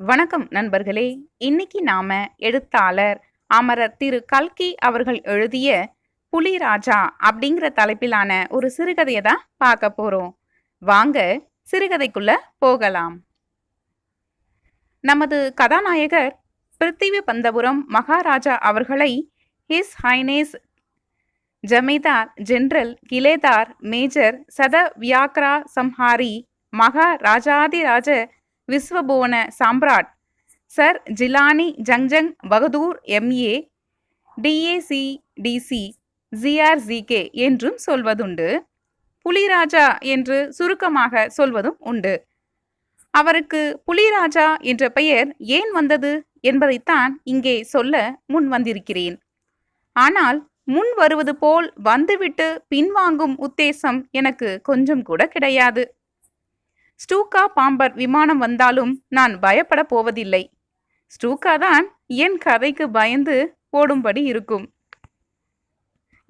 வணக்கம் நண்பர்களே. இன்னைக்கு நாம எழுத்தாளர் அமரர் திரு கல்கி அவர்கள் எழுதிய புலிராஜா அப்படிங்கிற தலைப்பிலான ஒரு சிறுகதையை தான் பார்க்க போறோம். வாங்க சிறுகதைக்குள்ள போகலாம். நமது கதாநாயகர் பிருத்திவி பந்தபுரம் மகாராஜா அவர்களை ஹிஸ் ஹைனேஸ் ஜமீதார் ஜெனரல் கிலேதார் மேஜர் சத வியாக்ரா சம்ஹாரி மகாராஜாதிராஜ ராஜாதிராஜ விஸ்வபுவன Samrat. Sir Jilani Jung Jung Bahadur M A D A C D C G R G K என்றும் சொல்வதுண்டு. புலிராஜா என்று சுருக்கமாக சொல்வதும் உண்டு. அவருக்கு புலிராஜா என்ற பெயர் ஏன் வந்தது என்பதைத்தான் இங்கே சொல்ல முன் வந்திருக்கிறேன். ஆனால் முன் வருவது போல் வந்துவிட்டு பின்வாங்கும் உத்தேசம் எனக்கு கொஞ்சம் கூட கிடையாது. ஸ்டூக்கா பாம்பர் விமானம் வந்தாலும் நான் பயப்பட போவதில்லை. ஸ்டூக்கா தான் என் கதைக்கு பயந்து ஓடும்படி இருக்கும்.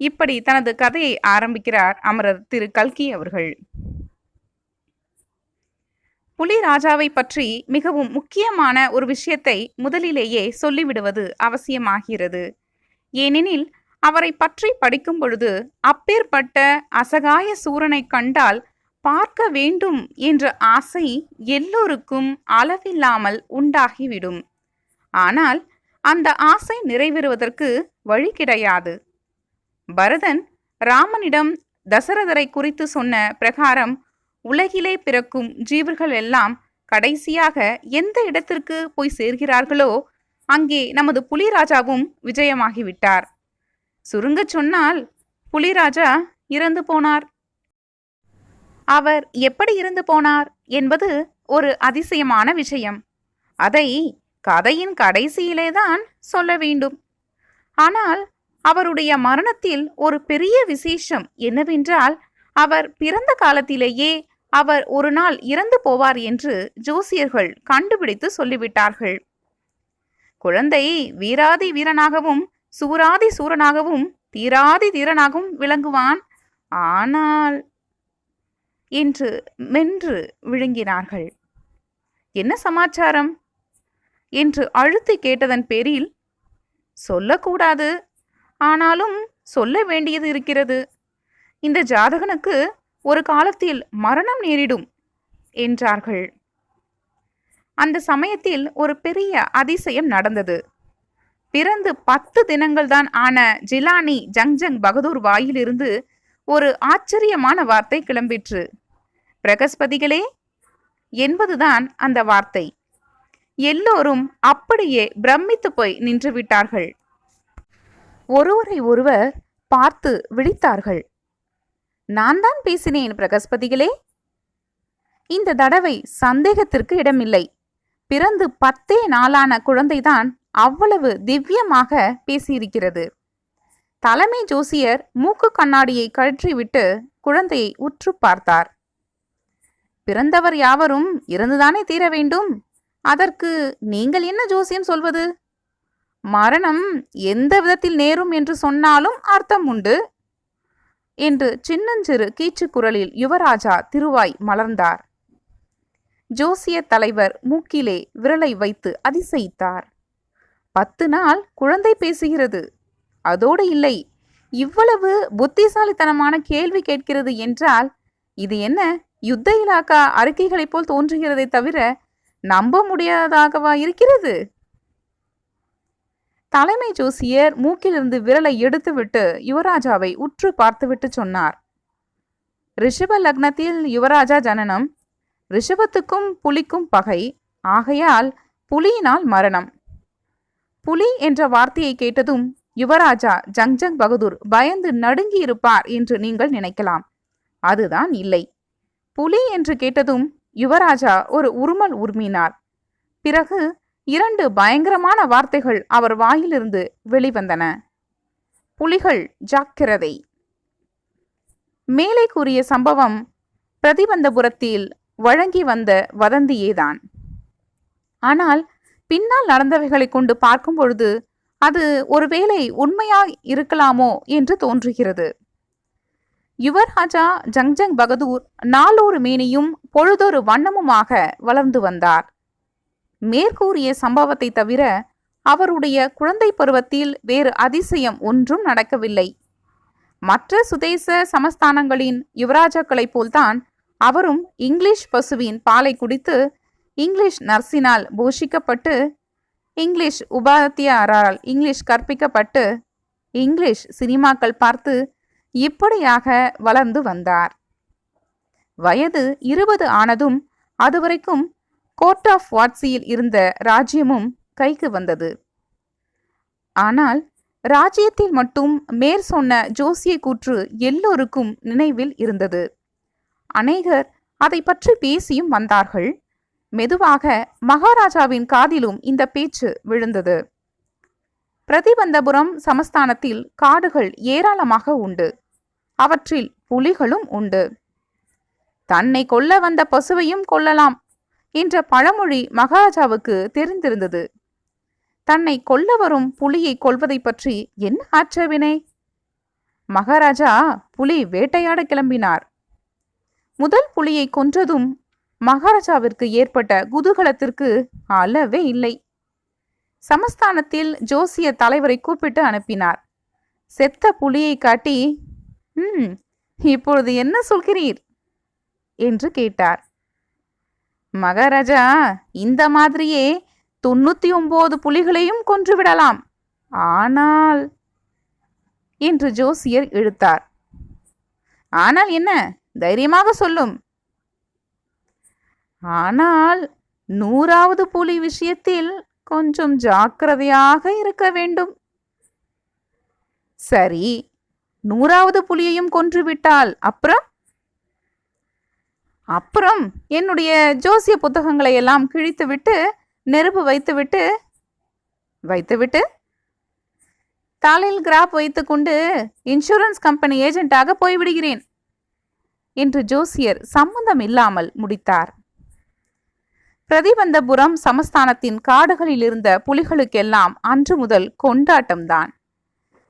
இப்படி தனது கதையை ஆரம்பிக்கிறார் அமரர் திரு கல்கி அவர்கள். புலி ராஜாவை பற்றி மிகவும் முக்கியமான ஒரு விஷயத்தை முதலிலேயே சொல்லிவிடுவது அவசியமாகிறது. ஏனெனில் அவரை பற்றி படிக்கும் பொழுது அப்பேற்பட்ட அசகாய சூரனை கண்டால் பார்க்க வேண்டும் என்ற ஆசை எல்லோருக்கும் அளவில்லாமல் உண்டாகிவிடும். ஆனால் அந்த ஆசை நிறைவேறுவதற்கு வழி கிடையாது. பரதன் ராமனிடம் தசரதரை குறித்து சொன்ன பிரகாரம் உலகிலே பிறக்கும் ஜீவர்கள் எல்லாம் கடைசியாக எந்த இடத்திற்கு போய் சேர்கிறார்களோ அங்கே நமது புலிராஜாவும் விஜயமாகிவிட்டார். சுருங்கச் சொன்னால் புலிராஜா இறந்து போனார். அவர் எப்படி இருந்து போனார் என்பது ஒரு அதிசயமான விஷயம். அதை கதையின் கடைசியிலே தான் சொல்ல வேண்டும். ஆனால் அவருடைய மரணத்தில் ஒரு பெரிய விசேஷம் என்னவென்றால் அவர் பிறந்த காலத்திலேயே அவர் ஒரு நாள் இறந்து போவார் என்று ஜோசியர்கள் கண்டுபிடித்து சொல்லிவிட்டார்கள். குழந்தை வீராதி வீரனாகவும் சூராதி சூரனாகவும் தீராதி தீரனாகவும் விளங்குவான். ஆனால் என்று மென்று விழுங்கினார்கள். என்ன சமாச்சாரம்? என்று அழுத்தி கேட்டதன் பேரில் சொல்லக்கூடாது. ஆனாலும் சொல்ல வேண்டியது இருக்கிறது. இந்த ஜாதகனுக்கு ஒரு காலத்தில் மரணம் நேரிடும் என்றார்கள். அந்த சமயத்தில் ஒரு பெரிய அதிசயம் நடந்தது. பிறந்து பத்து தினங்கள் தான் ஆன ஜிலானி ஜங்ஜங் பகதூர் வாயிலிருந்து ஒரு ஆச்சரியமான வார்த்தை கிளம்பிற்று. பிரகஸ்பதிகளே என்பதுதான் அந்த வார்த்தை. எல்லோரும் அப்படியே பிரமித்து போய் நின்று விட்டார்கள். ஒருவரை ஒருவர் பார்த்து விழித்தார்கள். நான் தான் பேசினேன் பிரகஸ்பதிகளே. இந்த தடவை சந்தேகத்திற்கு இடமில்லை. பிறந்து பத்தே நாளான குழந்தைதான் அவ்வளவு திவ்யமாக பேசியிருக்கிறது. தலைமை ஜோசியர் மூக்கு கண்ணாடியை கழற்றிவிட்டு குழந்தையை உற்று பார்த்தார். பிறந்தவர் யாவரும் இறந்துதானே தீர வேண்டும்? அதற்கு நீங்கள் என்ன ஜோசியம் சொல்வது? மரணம் எந்த விதத்தில் நேரும் என்று சொன்னாலும் அர்த்தம் உண்டு. என்று சின்னஞ்சிறு கீச்சு குரலில் யுவராஜா திருவாய் மலர்ந்தார். ஜோசிய தலைவர் மூக்கிலே விரலை வைத்து அதிசயித்தார். பத்து நாள் குழந்தை பேசுகிறது. அதோடு இல்லை இவ்வளவு புத்திசாலித்தனமான கேள்வி கேட்கிறது என்றால் இது என்ன? யுத்த இலாக்கா அறிக்கைகளைப் போல் தோன்றுகிறதை தவிர நம்ப முடியாததாகவா இருக்கிறது? தலைமை ஜோசியர் மூக்கிலிருந்து விரலை எடுத்துவிட்டு யுவராஜாவை உற்று பார்த்துவிட்டு சொன்னார். ரிஷப லக்னத்தில் யுவராஜா ஜனனம் ரிஷபத்துக்கும் புலிக்கும் பகை ஆகையால் புலியினால் மரணம். புலி என்ற வார்த்தையை கேட்டதும் யுவராஜா ஜங் ஜங் பகதூர் பயந்து நடுங்கி இருப்பார் என்று நீங்கள் நினைக்கலாம். அதுதான் இல்லை. புலி என்று கேட்டதும் யுவராஜா ஒரு உருமல் உருமினார். பிறகு இரண்டு பயங்கரமான வார்த்தைகள் அவர் வாயிலிருந்து வெளிவந்தன. புலிகள் ஜாக்கிரதை. மேலே கூறிய சம்பவம் பிரதிபந்தபுரத்தில் வழங்கி வந்த வதந்தியேதான். ஆனால் பின்னால் நடந்தவைகளை கொண்டு பார்க்கும் பொழுது அது ஒருவேளை உண்மையாய் இருக்கலாமோ என்று தோன்றுகிறது. யுவராஜா ஜங்ஜங் பகதூர் நாளொரு மேனியும் பொழுதொரு வண்ணமுமாக வளர்ந்து வந்தார். மேற்கூறிய சம்பவத்தை தவிர அவருடைய குழந்தை பருவத்தில் வேறு அதிசயம் ஒன்றும் நடக்கவில்லை. மற்ற சுதேச சமஸ்தானங்களின் யுவராஜாக்களைப் போல்தான் அவரும் இங்கிலீஷ் பசுவின் பாலை குடித்து இங்கிலீஷ் நர்சினால் போஷிக்கப்பட்டு இங்கிலீஷ் உபாத்தியாரால் இங்கிலீஷ் கற்பிக்கப்பட்டு இங்கிலீஷ் சினிமாக்கள் பார்த்து இப்படியாக வளர்ந்து வந்தார். வயது இருபது ஆனதும் அதுவரைக்கும் கோர்ட் ஆஃப் வாட்சியில் இருந்த ராஜ்யமும் கைக்கு வந்தது. ஆனால் ராஜ்யத்தில் மட்டும் மேற் சொன்ன ஜோசிய கூற்று எல்லோருக்கும் நினைவில் இருந்தது. அநேகர் அதை பற்றி பேசியும் வந்தார்கள். மெதுவாக மகாராஜாவின் காதிலும் இந்த பேச்சு விழுந்தது. பிரதிபந்தபுரம் சமஸ்தானத்தில் காடுகள் ஏராளமாக உண்டு. அவற்றில் புலிகளும் உண்டு. தன்னை கொல்ல வந்த பசுவையும் கொல்லலாம் என்ற பழமொழி மகாராஜாவுக்கு தெரிந்திருந்தது. தன்னை கொல்ல வரும் புலியை கொல்வதை பற்றி என்ன ஆற்றவினை மகாராஜா புலி வேட்டையாட கிளம்பினார். முதல் புலியை கொன்றதும் மகாராஜாவிற்கு ஏற்பட்ட குதூகலத்திற்கு அளவே இல்லை. சமஸ்தானத்தில் ஜோசிய தலைவரை கூப்பிட்டு அனுப்பினார். செத்த புலியை காட்டி ம் இப்பொழுது என்ன சொல்கிறீர்? என்று கேட்டார். மகாராஜா இந்த மாதிரியே தொண்ணூத்தி ஒன்பது புலிகளையும் கொன்றுவிடலாம் ஆனால் என்று ஜோசியர் இழுத்தார். ஆனால் என்ன? தைரியமாக சொல்லும். ஆனால் நூறாவது புலி விஷயத்தில் கொஞ்சம் ஜாக்கிரதையாக இருக்க வேண்டும். சரி நூறாவது புலியையும் கொன்றுவிட்டால் அப்புறம்? அப்புறம் என்னுடைய ஜோசிய புத்தகங்களை எல்லாம் கிழித்துவிட்டு நெருப்பு வைத்துவிட்டு வைத்துவிட்டு தலையில் கிராப் வைத்துக்கொண்டு இன்சூரன்ஸ் கம்பெனி ஏஜென்ட்டாக போய்விடுகிறேன் என்று ஜோசியர் சம்பந்தம் இல்லாமல் முடித்தார். பிரதிபந்தபுரம் சமஸ்தானத்தின் காடுகளில் இருந்த புலிகளுக்கெல்லாம் அன்று முதல் கொண்டாட்டம்தான்.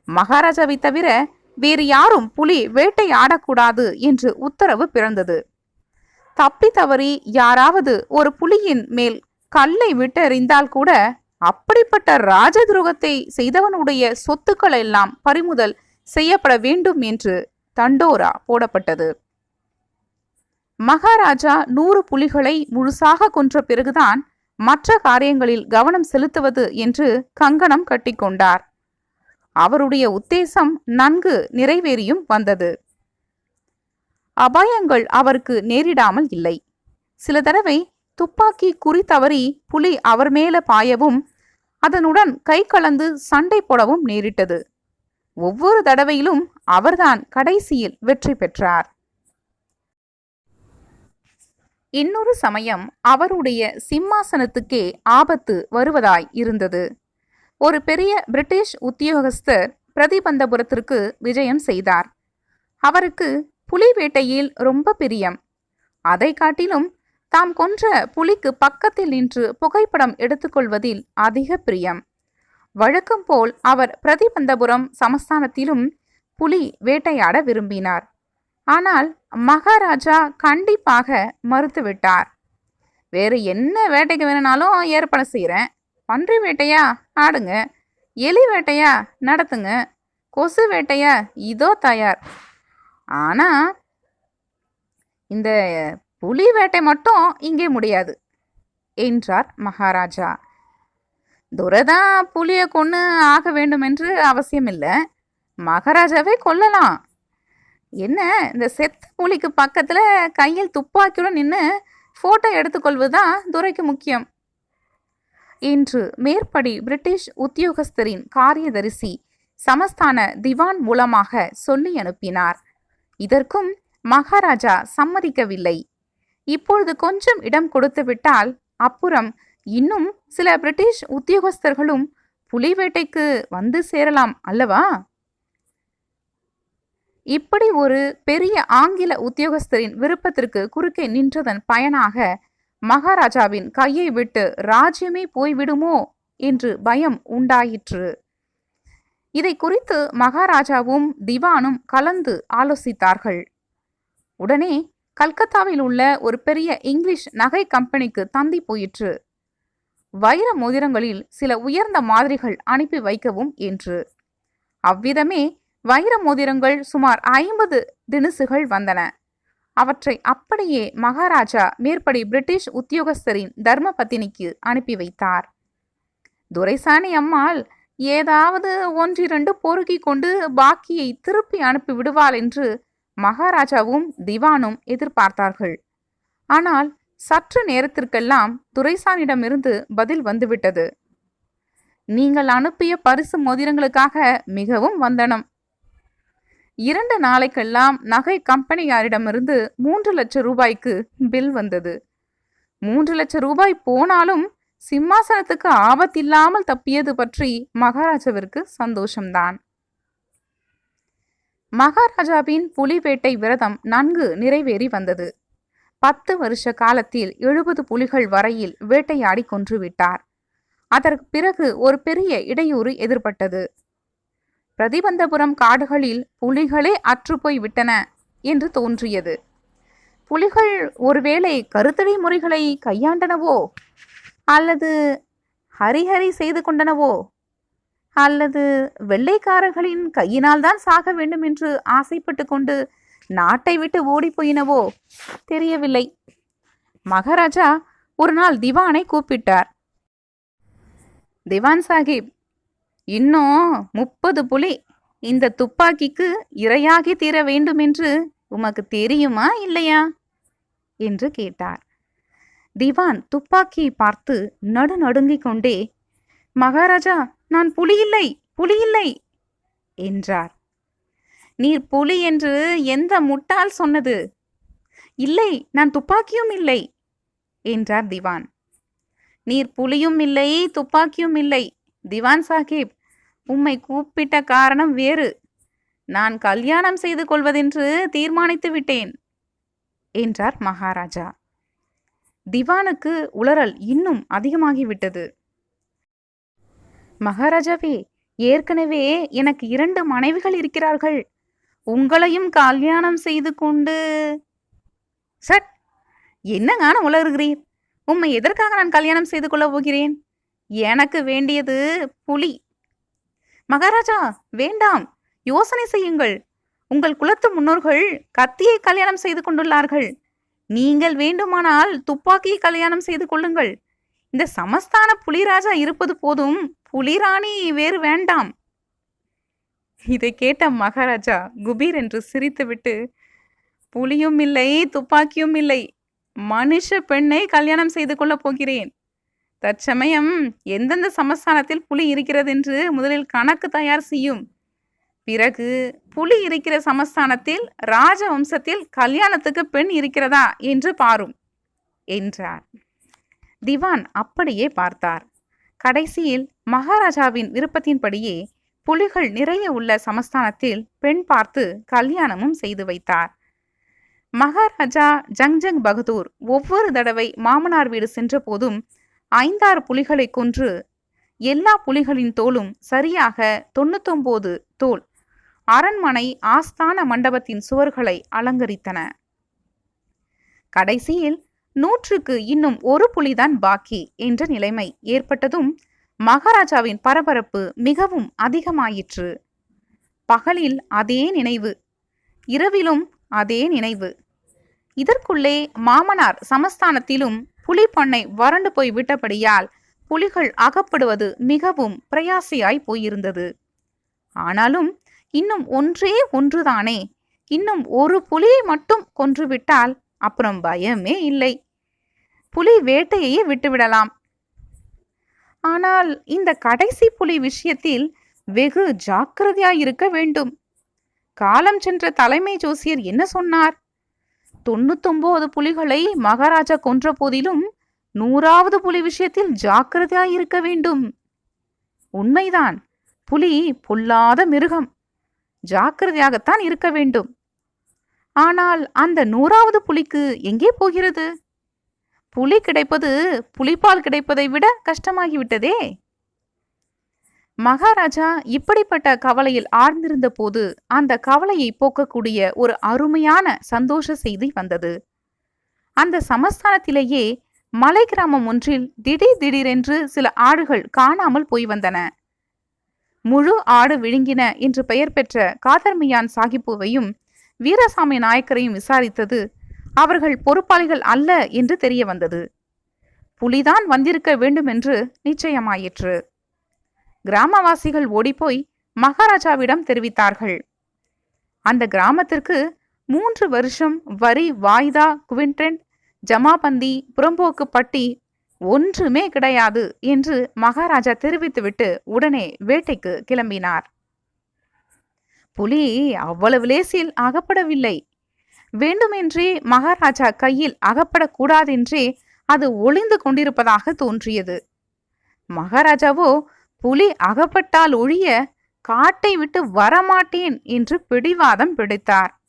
மகாராஜாவை தவிர வேறு யாரும் புலி வேட்டையாடக்கூடாது என்று உத்தரவு பிறந்தது. தப்பி தவறி யாராவது ஒரு புலியின் மேல் கல்லை விட்டெறிந்தால் கூட அப்படிப்பட்ட ராஜ துரோகத்தை செய்தவனுடைய சொத்துக்கள் எல்லாம் பறிமுதல் செய்யப்பட வேண்டும் என்று தண்டோரா போடப்பட்டது. மகாராஜா நூறு புலிகளை முழுசாக கொன்ற பிறகுதான் மற்ற காரியங்களில் கவனம் செலுத்துவது என்று கங்கணம் கட்டிக்கொண்டார். அவருடைய உத்தேசம் நன்கு நிறைவேறியும் வந்தது. அபாயங்கள் அவருக்கு நேரிடாமல் இல்லை. சில தடவை துப்பாக்கி குறி தவறி புலி அவர் மேல பாயவும் அதனுடன் கை கலந்து சண்டை போடவும் நேரிட்டது. ஒவ்வொரு தடவையிலும் அவர்தான் கடைசியில் வெற்றி பெற்றார். இன்னொரு சமயம் அவருடைய சிம்மாசனத்துக்கே ஆபத்து வருவதாய் இருந்தது. ஒரு பெரிய பிரிட்டிஷ் உத்தியோகஸ்தர் பிரதிபந்தபுரத்திற்கு விஜயம் செய்தார். அவருக்கு புலி வேட்டையில் ரொம்ப பிரியம். அதை காட்டிலும் தாம் கொன்ற புலிக்கு பக்கத்தில் நின்று புகைப்படம் எடுத்துக்கொள்வதில் அதிக பிரியம். வழக்கம் போல் அவர் பிரதிபந்தபுரம் சமஸ்தானத்திலும் புலி வேட்டையாட விரும்பினார். ஆனால் மகாராஜா கண்டிப்பாக மறுத்துவிட்டார். வேறு என்ன வேட்டைக்கு வேணும்னாலும் ஏற்பாடு செய்கிறேன் பன்றி வேட்டையா? ஆடுங்க. எலி வேட்டையா? நடத்துங்க. கொசு வேட்டையா? இதோ தயார். ஆனால் இந்த புலி வேட்டை மட்டும் இங்கே முடியாது என்றார் மகாராஜா. துரதான் புலியை கொன்று ஆக வேண்டும் என்று அவசியமில்லை. மகாராஜாவே கொல்லலாம். என்ன இந்த செத்த புலிக்கு பக்கத்தில் கையில் துப்பாக்கியுடன் நின்று ஃபோட்டோ எடுத்துக்கொள்வது தான் துரைக்கு முக்கியம். என்று மேற்படி பிரிட்டிஷ் உத்தியோகஸ்தரின் காரியதரிசி சமஸ்தான திவான் மூலமாக சொல்லி அனுப்பினார். இதற்கும் மகாராஜா சம்மதிக்கவில்லை. இப்பொழுது கொஞ்சம் இடம் கொடுத்துவிட்டால் அப்புறம் இன்னும் சில பிரிட்டிஷ் உத்தியோகஸ்தர்களும் புலிவேட்டைக்கு வந்து சேரலாம் அல்லவா? இப்படி ஒரு பெரிய ஆங்கில உத்தியோகஸ்தரின் விருப்பத்திற்கு குறுக்கே நின்றதன் பயனாக மகாராஜாவின் கையை விட்டு ராஜ்யமே போய்விடுமோ என்று பயம் உண்டாயிற்று. இதை குறித்து மகாராஜாவும் திவானும் கலந்து ஆலோசித்தார்கள். உடனே கல்கத்தாவில் உள்ள ஒரு பெரிய இங்கிலீஷ் நகை கம்பெனிக்கு தந்தி போயிற்று. வைர மோதிரங்களில் சில உயர்ந்த மாதிரிகள் அனுப்பி வைக்கவும் என்று. அவ்விதமே வைர மோதிரங்கள் சுமார் ஐம்பது தினுசுகள் வந்தன. அவற்றை அப்படியே மகாராஜா மேற்படி பிரிட்டிஷ் உத்தியோகஸ்தரின் தர்ம பத்தினிக்கு அனுப்பி வைத்தார். துரைசாணி அம்மாள் ஏதாவது ஒன்றிரண்டு பொறுக்கி கொண்டு பாக்கியை திருப்பி அனுப்பி விடுவாள் என்று மகாராஜாவும் திவானும் எதிர்பார்த்தார்கள். ஆனால் சற்று நேரத்திற்கெல்லாம் துரைசானிடமிருந்து பதில் வந்துவிட்டது. நீங்கள் அனுப்பிய பரிசு மோதிரங்களுக்காக மிகவும் வந்தனம். இரண்டு நாளைக்கெல்லாம் நகை கம்பெனியாரிடமிருந்து மூன்று லட்சம் ரூபாய்க்கு பில் வந்தது. மூன்று லட்சம் ரூபாய் போனாலும் சிம்மாசனத்துக்கு ஆபத்தில்லாமல் தப்பியது பற்றி மகாராஜாவிற்கு சந்தோஷம்தான். மகாராஜாவின் புலிவேட்டை விரதம் நன்கு நிறைவேறி வந்தது. பத்து வருஷ காலத்தில் எழுபது புலிகள் வரையில் வேட்டையாடி கொன்றுவிட்டார் அதற்கு பிறகு ஒரு பெரிய இடையூறு எதிர்பட்டது. பிரதிபந்தபுரம் காடுகளில் புலிகளே அற்றுப்போய் விட்டன என்று தோன்றியது. புலிகள் ஒருவேளை கருத்தடை முறைகளை கையாண்டனவோ? அல்லது ஹரிஹரி செய்து கொண்டனவோ? அல்லது வெள்ளைக்காரர்களின் கையினால்தான் சாக வேண்டும் என்று ஆசைப்பட்டு கொண்டு நாட்டை விட்டு ஓடிப்போயினவோ தெரியவில்லை. மகாராஜா ஒரு நாள் திவானை கூப்பிட்டார். திவான் சாஹிப் இன்னும் முப்பது புலி. இந்த துப்பாக்கிக்கு இரையாகி தீர வேண்டும் என்று உமக்கு தெரியுமா இல்லையா? என்று கேட்டார். திவான் துப்பாக்கியை பார்த்து நடு நடுங்கிக் கொண்டே மகாராஜா நான் புலி இல்லை புலி இல்லை என்றார். நீர் புலி என்று எந்த முட்டாள் சொன்னது? இல்லை நான் துப்பாக்கியும் இல்லை என்றார் திவான். நீர் புலியும் இல்லை துப்பாக்கியும் இல்லை திவான் சாஹிப் உம்மை கூப்பிட்ட காரணம் வேறு. நான் கல்யாணம் செய்து கொள்வதென்று தீர்மானித்து விட்டேன் என்றார் மகாராஜா. திவானுக்கு உளறல் இன்னும் அதிகமாகிவிட்டது. மகாராஜாவே ஏற்கனவே எனக்கு இரண்டு மனைவிகள் இருக்கிறார்கள். உங்களையும் கல்யாணம் செய்து கொண்டு சட்! என்னங்கான உளறுகிறீர்? உம்மை எதற்காக நான் கல்யாணம் செய்து கொள்ளப் போகிறேன்? எனக்கு வேண்டியது புலி. மகாராஜா வேண்டாம். யோசனை செய்யுங்கள். உங்கள் குலத்து முன்னோர்கள் கத்தியை கல்யாணம் செய்து கொண்டுள்ளார்கள். நீங்கள் வேண்டுமானால் துப்பாக்கியை கல்யாணம் செய்து கொள்ளுங்கள். இந்த சமஸ்தான புலிராஜா இருப்பது போதும். புலிராணி வேறு வேண்டாம். இதை கேட்ட மகாராஜா குபீர் என்று சிரித்துவிட்டு புலியும் இல்லை துப்பாக்கியும் இல்லை. மனுஷ பெண்ணை கல்யாணம் செய்து கொள்ளப் போகிறேன். தற்சமயம் எந்தெந்த சமஸ்தானத்தில் புலி இருக்கிறது என்று முதலில் கணக்கு தயார் செய்யும். பிறகு புலி இருக்கிற சமஸ்தானத்தில் ராஜவம்சத்தில் கல்யாணத்துக்கு பெண் இருக்கிறதா என்று பாரும் என்றார். திவான் அப்படியே பார்த்தார். கடைசியில் மகாராஜாவின் விருப்பத்தின்படியே புலிகள் நிறைய உள்ள சமஸ்தானத்தில் பெண் பார்த்து கல்யாணமும் செய்து வைத்தார். மகாராஜா ஜங்ஜங் பகதூர் ஒவ்வொரு தடவை மாமனார் வீடு சென்ற போதும் ஐந்தாறு புலிகளை கொன்று எல்லா புலிகளின் தோலும் சரியாக தொண்ணூத்தொம்போது தோல் அரண்மனை ஆஸ்தான மண்டபத்தின் சுவர்களை அலங்கரித்தன. கடைசியில் நூற்றுக்கு இன்னும் ஒரு புலிதான் பாக்கி என்ற நிலைமை ஏற்பட்டதும் மகாராஜாவின் பரபரப்பு மிகவும் அதிகமாயிற்று. பகலில் அதே நினைவு இரவிலும் அதே நினைவு. இதற்குள்ளே மாமனார் சமஸ்தானத்திலும் புலிப்பண்ணை வறண்டு போய் விட்டபடியால் புலிகள் அகப்படுவது மிகவும் பிரயாசையாய் போயிருந்தது. ஆனாலும் இன்னும் ஒன்றே ஒன்றுதானே? இன்னும் ஒரு புலியை மட்டும் கொன்றுவிட்டால் அப்புறம் பயமே இல்லை. புலி வேட்டையையே விட்டுவிடலாம். ஆனால் இந்த கடைசி புலி விஷயத்தில் வெகு ஜாக்கிரதையாயிருக்க வேண்டும். காலம் சென்ற தலைமை ஜோசியர் என்ன சொன்னார்? தொண்ணூத்தொன்பது புலிகளை மகாராஜா கொன்ற போதிலும் நூறாவது புலி விஷயத்தில் ஜாக்கிரதையாயிருக்க வேண்டும். உண்மைதான். புலி பொல்லாத மிருகம். ஜாக்கிரதையாகத்தான் இருக்க வேண்டும். ஆனால் அந்த நூறாவது புலிக்கு எங்கே போகிறது? புலி கிடைப்பது புலிப்பால் கிடைப்பதை விட கஷ்டமாகிவிட்டதே. மகாராஜா இப்படிப்பட்ட கவலையில் ஆழ்ந்திருந்த போது அந்த கவலையை போக்கக்கூடிய ஒரு அருமையான சந்தோஷ செய்தி வந்தது. அந்த சமஸ்தானத்திலேயே மலை கிராமம் ஒன்றில் திடீர் திடீரென்று சில ஆடுகள் காணாமல் போய் வந்தன. முழு ஆடு விழுங்கின என்று பெயர் பெற்ற காதர்மியான் சாகிப்புவையும் வீரசாமி நாயக்கரையும் விசாரித்தது அவர்கள் பொறுப்பாளிகள் அல்ல என்று தெரிய வந்தது. புலிதான் வந்திருக்க வேண்டும் என்று நிச்சயமாயிற்று. கிராமவாசிகள் ஓடிப்போய் மகாராஜாவிடம் தெரிவித்தார்கள். அந்த கிராமத்திற்கு மூன்று வருஷம் வரி வாய்தா குவிண்டன்ட் ஜமாபந்தி புறம்போக்கு பட்டி ஒன்றுமே கிடையாது என்று மகாராஜா தெரிவித்துவிட்டு உடனே வேட்டைக்கு கிளம்பினார். புலி அவ்வளவு லேசில் அகப்படவில்லை. வேண்டுமென்றே மகாராஜா கையில் அகப்படக்கூடாதென்றே அது ஒளிந்து கொண்டிருப்பதாக தோன்றியது. மகாராஜாவோ புலி அகப்பட்டால் ஒழிய காட்டை விட்டு வரமாட்டேன் என்று பிடிவாதம் பிடித்தார்.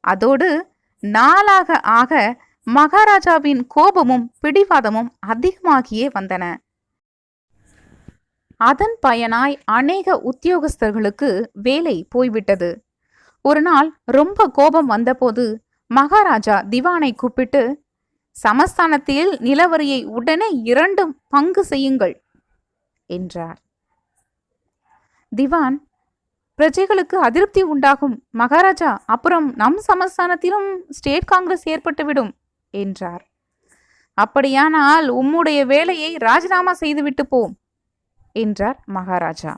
அதோடு நாளாக ஆக மகாராஜாவின் கோபமும் பிடிவாதமும் அதிகமாகியே வந்தன. அதன் பயனாய் அநேக உத்தியோகஸ்தர்களுக்கு வேலை போய்விட்டது. ஒரு நாள் ரொம்ப கோபம் வந்தபோது மகாராஜா திவானை கூப்பிட்டு சமஸ்தானத்தில் நிலவரியை உடனே இரண்டு பங்கு செய்யுங்கள். என்றார். திவான் பிரஜைகளுக்கு அதிருப்தி உண்டாகும். மகாராஜா அப்புறம் நம் சமஸ்தானத்திலும் ஸ்டேட் காங்கிரஸ் ஏற்பட்டுவிடும் என்றார். அப்படியானால் உம்முடைய வேலையை ராஜினாமா செய்துவிட்டு போம் என்றார் மகாராஜா.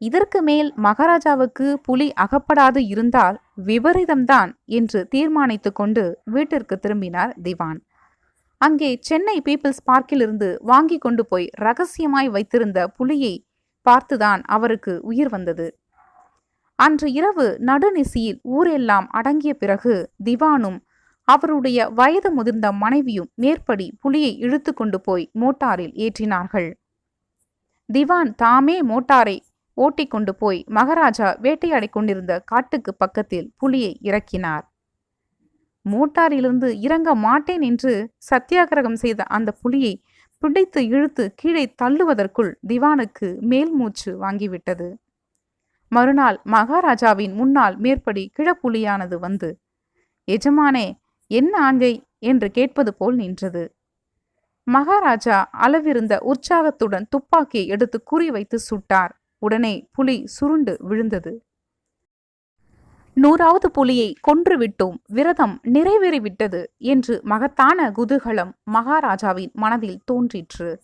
இதற்கு மேல் மகாராஜாவுக்கு புலி அகப்படாது இருந்தால் விபரீதம்தான் என்று தீர்மானித்து கொண்டு வீட்டிற்கு திரும்பினார் திவான். அங்கே சென்னை பீப்பிள்ஸ் பார்க்கிலிருந்து வாங்கி கொண்டு போய் ரகசியமாய் வைத்திருந்த புலியை பார்த்துதான் அவருக்கு உயிர் வந்தது. அன்று இரவு நடுநிசியில் ஊரெல்லாம் அடங்கிய பிறகு திவானும் அவருடைய வயது முதிர்ந்த மனைவியும் மேற்படி புலியை இழுத்து கொண்டு போய் மோட்டாரில் ஏற்றினார்கள். திவான் தாமே மோட்டாரை ஓட்டிக்கொண்டு போய் மகாராஜா வேட்டையாடி கொண்டிருந்த காட்டுக்கு பக்கத்தில் புலியை இறக்கினார். மோட்டாரிலிருந்து இறங்க மாட்டேன் என்று சத்தியாகிரகம் செய்த அந்த புலியை பிடித்து இழுத்து கீழே தள்ளுவதற்குள் திவானுக்கு மேல் மூச்சு வாங்கிவிட்டது. மறுநாள் மகாராஜாவின் முன்னால் மேற்படி கிழப்புலியானது வந்து எஜமானே என்ன ஆங்கை என்று கேட்பது போல் நின்றது. மகாராஜா அளவிருந்த உற்சாகத்துடன் துப்பாக்கியை எடுத்து குறிவைத்து சுட்டார். உடனே புலி சுருண்டு விழுந்தது. நூறாவது புலியை கொன்றுவிட்டோம் விரதம் நிறைவேறிவிட்டது என்று மகத்தான குதூகலம் மகாராஜாவின் மனதில் தோன்றிற்று.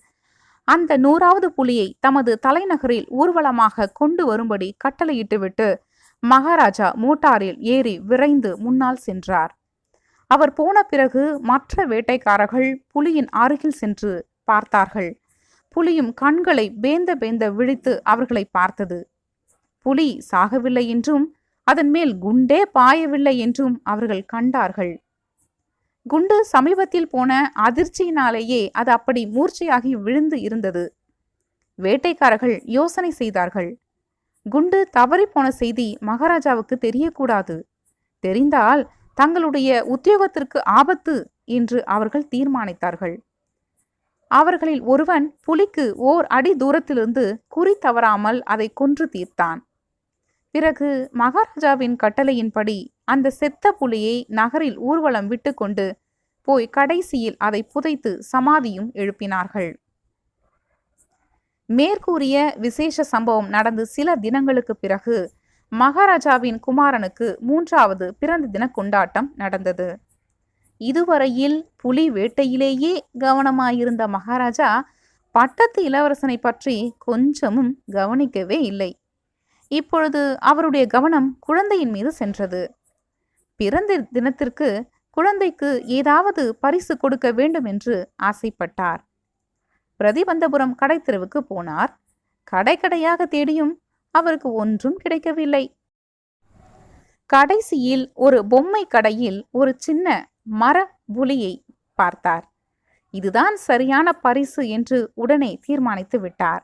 அந்த நூறாவது புலியை தமது தலைநகரில் ஊர்வலமாக கொண்டு வரும்படி கட்டளையிட்டுவிட்டு மகாராஜா மோட்டாரில் ஏறி விரைந்து முன்னால் சென்றார். அவர் போன பிறகு மற்ற வேட்டைக்காரர்கள் புலியின் அருகில் சென்று பார்த்தார்கள். புலியும் கண்களை பேந்த பேந்த விழித்து அவர்களை பார்த்தது. புலி சாகவில்லை என்றும் அதன் மேல் குண்டே பாயவில்லை என்றும் அவர்கள் கண்டார்கள். குண்டு சமீபத்தில் போன அதிர்ச்சியினாலேயே அது அப்படி மூர்ச்சையாகி விழுந்து இருந்தது. வேட்டைக்காரர்கள் யோசனை செய்தார்கள். குண்டு தவறிப்போன செய்தி மகாராஜாவுக்கு தெரியக்கூடாது. தெரிந்தால் தங்களுடைய உத்தியோகத்திற்கு ஆபத்து என்று அவர்கள் தீர்மானித்தார்கள். அவர்களில் ஒருவன் புலிக்கு ஓர் அடி தூரத்திலிருந்து குறி தவறாமல் அதை கொன்று தீர்த்தான். பிறகு மகாராஜாவின் கட்டளையின்படி அந்த செத்த புலியை நகரில் ஊர்வலம் விட்டுக்கொண்டு போய் கடைசியில் அதை புதைத்து சமாதியும் எழுப்பினார்கள். மேற்கூறிய விசேஷ சம்பவம் நடந்து சில தினங்களுக்கு பிறகு மகாராஜாவின் குமாரனுக்கு மூன்றாவது பிறந்த தின கொண்டாட்டம் நடந்தது. இதுவரையில் புலி வேட்டையிலேயே கவனமாயிருந்த மகாராஜா பட்டத்து இளவரசனை பற்றி கொஞ்சமும் கவனிக்கவே இல்லை. இப்பொழுது அவருடைய கவனம் குழந்தையின் மீது சென்றது. பிறந்த தினத்திற்கு குழந்தைக்கு ஏதாவது பரிசு கொடுக்க வேண்டும் என்று ஆசைப்பட்டார். பிரதிபந்தபுரம் கடைத்தெருவுக்கு போனார். கடை கடையாக தேடியும் அவருக்கு ஒன்றும் கிடைக்கவில்லை. கடைசியில் ஒரு பொம்மை கடையில் ஒரு சின்ன மர புலியை பார்த்தார். இதுதான் சரியான பரிசு என்று உடனே தீர்மானித்து விட்டார்.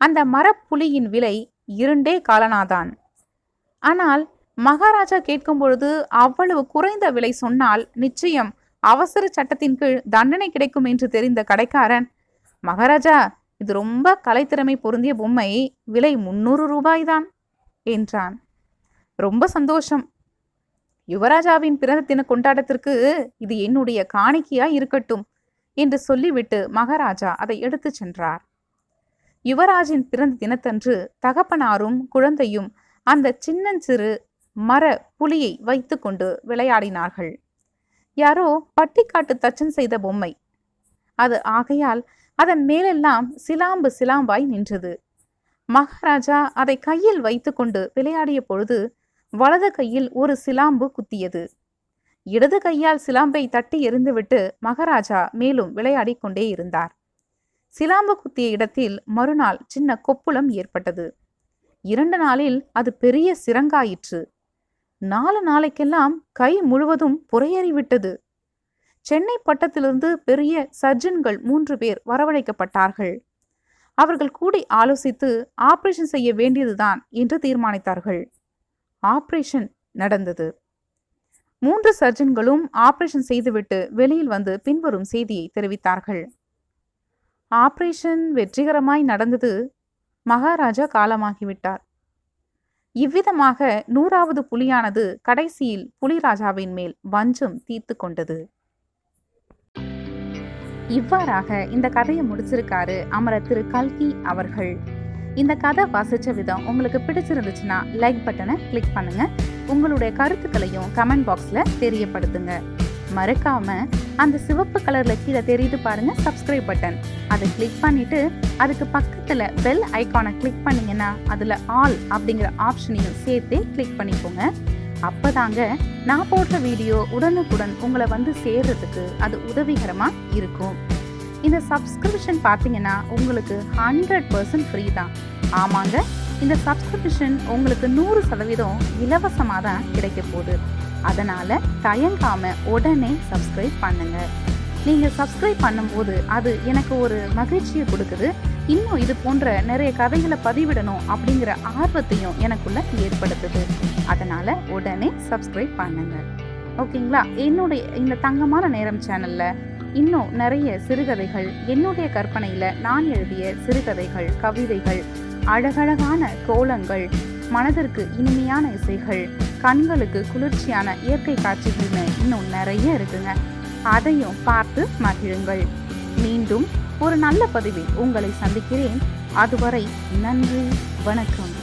அந்த மரப்புலியின் விலை இரண்டே காலனாதான். ஆனால் மகாராஜா கேட்கும் பொழுது அவ்வளவு குறைந்த விலை சொன்னால் நிச்சயம் அவசர சட்டத்தின் கீழ் தண்டனை கிடைக்கும் என்று தெரிந்த கடைக்காரன் மகாராஜா இது ரொம்ப கலைத்திறமை பொருந்திய பொம்மை விலை முன்னூறு ரூபாய்தான் என்றான். ரொம்ப சந்தோஷம். யுவராஜாவின் பிறந்த தின கொண்டாட்டத்திற்கு இது என்னுடைய காணிக்கையாய் இருக்கட்டும் என்று சொல்லிவிட்டு மகாராஜா அதை எடுத்துச் சென்றார். யுவராஜின் பிறந்த தினத்தன்று தகப்பனாரும் குழந்தையும் அந்த சின்னஞ்சிறு மர புலியை வைத்துக்கொண்டு விளையாடினார்கள். யாரோ பட்டிக்காட்டு தச்சன் செய்த பொம்மை. அது ஆகையால் அதன் மேலெல்லாம் சிலாம்பு சிலாம்பாய் நின்றது. மகாராஜா அதை கையில் வைத்துக்கொண்டு விளையாடிய பொழுது வலது கையில் ஒரு சிலாம்பு குத்தியது. இடது கையால் சிலாம்பை தட்டி எறிந்துவிட்டு மகாராஜா மேலும் விளையாடிக் கொண்டே இருந்தார். சிலாம்பு குத்திய இடத்தில் மறுநாள் சின்ன கொப்புளம் ஏற்பட்டது. இரண்டு நாளில் அது பெரிய சிறங்காயிற்று நாலு நாளைக்கெல்லாம் கை முழுவதும் புறையேறிவிட்டது. சென்னை பட்டத்திலிருந்து பெரிய சர்ஜன்கள் மூன்று பேர் வரவழைக்கப்பட்டார்கள். அவர்கள் கூடி ஆலோசித்து ஆபரேஷன் செய்ய வேண்டியதுதான் என்று தீர்மானித்தார்கள். ஆபரேஷன் நடந்தது. மூன்று சர்ஜன்களும் ஆபரேஷன் செய்துவிட்டு வெளியில் வந்து பின்வரும் செய்தியை தெரிவித்தார்கள். ஆபரேஷன் வெற்றிகரமாய் நடந்தது மகாராஜா காலமாகிவிட்டார். இவ்விதமாக நூறாவது புலியானது கடைசியில் புலிராஜாவின் மேல் வஞ்சம் தீர்த்து கொண்டது. இவ்வாறாக இந்த கதையை முடிச்சிருக்காரு அமரர் திரு கல்கி அவர்கள். இந்த கதை வாசித்த விதம் உங்களுக்கு பிடிச்சிருந்துச்சுன்னா லைக் பட்டனை கிளிக் பண்ணுங்க. உங்களுடைய கருத்துக்களையும் கமெண்ட் பாக்ஸ்ல தெரியப்படுத்துங்க. மறக்காமல் அந்த சிவப்பு கலரில் கீழே தெரியுது பாருங்கள் சப்ஸ்கிரைப் பட்டன் அதை கிளிக் பண்ணிவிட்டு அதுக்கு பக்கத்தில் பெல் ஐகானை கிளிக் பண்ணிங்கன்னா அதில் ஆல் அப்படிங்கிற ஆப்ஷனையும் சேர்த்தே கிளிக் பண்ணிக்கோங்க. அப்பதாங்க நான் போடுற வீடியோ உடனுக்குடன் உங்களை வந்து சேர்றதுக்கு அது உதவிகரமாக இருக்கும். இந்த சப்ஸ்கிரிப்ஷன் பார்த்தீங்கன்னா உங்களுக்கு ஹண்ட்ரட் பர்சன்ட் ஃப்ரீ தான். ஆமாங்க இந்த சப்ஸ்கிரிப்ஷன் உங்களுக்கு நூறு சதவீதம் இலவசமாக தான் கிடைக்க போகுது. அதனால் தயங்காமல் உடனே சப்ஸ்கிரைப் பண்ணுங்கள் நீங்கள் சப்ஸ்கிரைப் பண்ணும்போது அது எனக்கு ஒரு மகிழ்ச்சியை கொடுக்குது. இன்னும் இது போன்ற நிறைய கதைகளை பதிவிடணும் அப்படிங்கிற ஆர்வத்தையும் எனக்குள்ள ஏற்படுத்துது. அதனால் உடனே சப்ஸ்கிரைப் பண்ணுங்கள் ஓகேங்களா? என்னுடைய இந்த தங்கமான நேரம் சேனலில் இன்னும் நிறைய சிறுகதைகள் என்னுடைய கற்பனையில் நான் எழுதிய சிறுகதைகள் கவிதைகள் அழகழகான கோலங்கள் மனதிற்கு இனிமையான இசைகள் கண்களுக்கு குளிர்ச்சியான இயற்கை காட்சிகள்னு இன்னும் நிறைய இருக்குங்க. அதையும் பார்த்து மகிழுங்கள். மீண்டும் ஒரு நல்ல பதிவில் உங்களை சந்திக்கிறேன். அதுவரை நன்றி வணக்கம்.